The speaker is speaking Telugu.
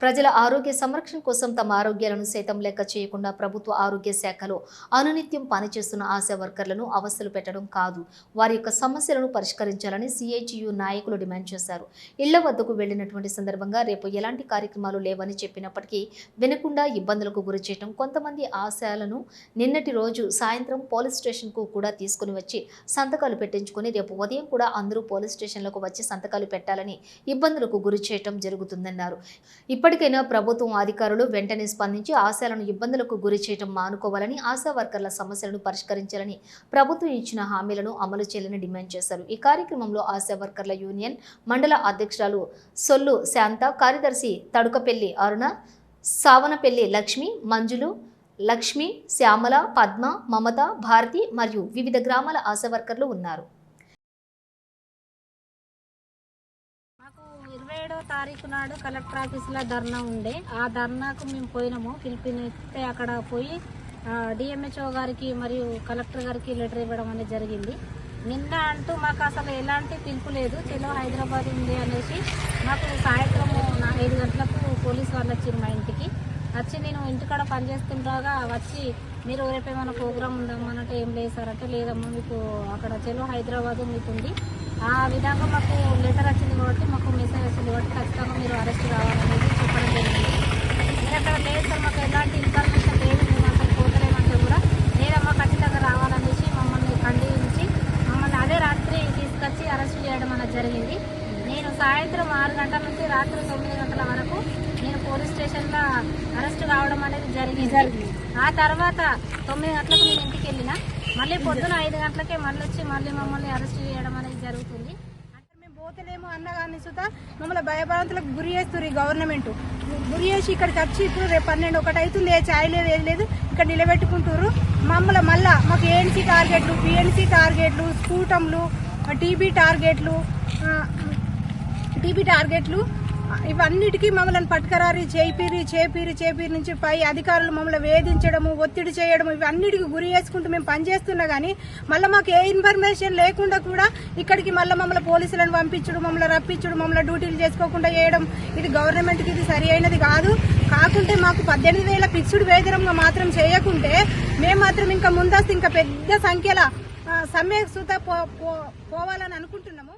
ప్రజల ఆరోగ్య సంరక్షణ కోసం తమ ఆరోగ్యాలను సైతం లెక్క చేయకుండా ప్రభుత్వ ఆరోగ్య శాఖలో అనునిత్యం పనిచేస్తున్న ఆశా వర్కర్లను అవస్థలు పెట్టడం కాదు. వారి యొక్క సమస్యలను పరిష్కరించాలని సిఐటియు నాయకులు డిమాండ్ చేశారు. ఇళ్ళ వద్దకు వెళ్ళినటువంటి సందర్భంగా రేపు ఎలాంటి కార్యక్రమాలు లేవని చెప్పినప్పటికీ వినకుండా ఇబ్బందులకు గురి చేయడం కొంతమంది ఆశయాలను నిన్నటి రోజు సాయంత్రం పోలీస్ స్టేషన్కు కూడా తీసుకుని వచ్చి సంతకాలు పెట్టించుకొని రేపు ఉదయం కూడా అందరూ పోలీస్ స్టేషన్లకు వచ్చి సంతకాలు పెట్టాలని ఇబ్బందులకు గురి చేయటం జరుగుతుందన్నారు. ఇప్పటికైనా ప్రభుత్వం అధికారులు వెంటనే స్పందించి ఆశయాలను ఇబ్బందులకు గురి చేయటం మానుకోవాలని ఆశా వర్కర్ల సమస్యలను పరిష్కరించాలని ప్రభుత్వం ఇచ్చిన హామీలను అమలు చేయాలని డిమాండ్ చేశారు. ఈ కార్యక్రమంలో ఆశా వర్కర్ల యూనియన్ మండల అధ్యక్షురాలు సొల్లు శాంత కార్యదర్శి తడుకపెల్లి అరుణ సావనపెల్లి లక్ష్మి మంజులు లక్ష్మి శ్యామల పద్మ మమత భారతి మరియు వివిధ గ్రామాల ఆశా వర్కర్లు ఉన్నారు. ఏడో తారీఖు నాడు కలెక్టర్ ఆఫీస్లో ధర్నా ఉండే. ఆ ధర్నాకు మేము పోయినాము. పిలిపినిస్తే అక్కడ పోయి డిఎంహెచ్ఓ గారికి మరియు కలెక్టర్ గారికి లెటర్ ఇవ్వడం అనేది జరిగింది. నిన్న అంటూ మాకు అసలు ఎలాంటి పిలుపు లేదు. తెలో హైదరాబాద్ ఉంది అనేసి మాకు సాయంత్రం ఐదు గంటలకు పోలీసు వాళ్ళు వచ్చారు మా ఇంటికి. వచ్చి నేను ఇంటికాడ పనిచేస్తుంటాగా వచ్చి మీరు రేపు ఏమైనా ప్రోగ్రామ్ ఉందమ్మా ఏం లేదు సార్ అంటే లేదమ్మా మీకు అక్కడ చెలో హైదరాబాద్ మీకు ఉంది. ఆ విధంగా మాకు లెటర్ వచ్చింది కాబట్టి మాకు మెసేజ్ వచ్చింది కాబట్టి ఖచ్చితంగా మీరు అరెస్ట్ కావాలనేది చెప్పడం జరిగింది. నేను అక్కడ లేదు సార్ మాకు ఎలాంటి ఇన్ఫర్మేషన్ లేదు మేము అక్కడ పోతలేమంటే కూడా లేదమ్మా ఖచ్చితంగా రావాలనేసి మమ్మల్ని ఖండించి మమ్మల్ని అదే రాత్రి తీసుకొచ్చి అరెస్ట్ చేయడం అనేది జరిగింది. నేను సాయంత్రం ఆరు గంటల నుంచి రాత్రి తొమ్మిది గంటల వరకు నేను పోలీస్ స్టేషన్లో అరెస్ట్ కావడం అనేది జరిగింది. ఆ తర్వాత తొమ్మిది గంటలకు నేను ఇంటికి వెళ్ళిన. మళ్ళీ పొద్దున ఐదు గంటలకే మళ్ళీ వచ్చి మళ్ళీ మమ్మల్ని అరెస్ట్ చేయడం అనేది జరుగుతుంది. అంటే మేము పోతలేము అన్నగాని సుతా మమ్మల్ని భయభ్రాంతులకు గురి చేస్తారు ఈ గవర్నమెంట్. గురి చేసి ఇక్కడికి వచ్చి ఇప్పుడు రేపు పన్నెండు ఒకటి అవుతుంది ఏ ఛాయ్ లేదు ఏది లేదు ఇక్కడ నిలబెట్టుకుంటారు మమ్మల్ని మళ్ళా మాకు ఏఎన్సీ టార్గెట్లు పిఎన్సీ టార్గెట్లు స్కూటంలు టీబీ టార్గెట్లు టీబీ టార్గెట్లు ఇవన్నిటికీ మమ్మల్ని పట్టుకరారి చేపిరి చేపిరి చేపిరి నుంచి పై అధికారులు మమ్మల్ని వేధించడము ఒత్తిడి చేయడము ఇవన్నిటికి గురి చేసుకుంటూ మేము పనిచేస్తున్నా కానీ మళ్ళీ మాకు ఏ ఇన్ఫర్మేషన్ లేకుండా కూడా ఇక్కడికి మళ్ళీ మమ్మల్ని పోలీసులను పంపించడం మమ్మల్ని రప్పించడం మమ్మల్ని డ్యూటీలు చేసుకోకుండా చేయడం ఇది గవర్నమెంట్కి ఇది సరి అయినది కాదు. కాకుంటే మాకు పద్దెనిమిది వేల ఫిక్స్డ్ వేతనంగా మాత్రం చేయకుంటే మేము మాత్రం ఇంకా ముందస్తు ఇంకా పెద్ద సంఖ్యలో సమ్మె సుత పో- పో- పోవాలని అనుకుంటున్నాము.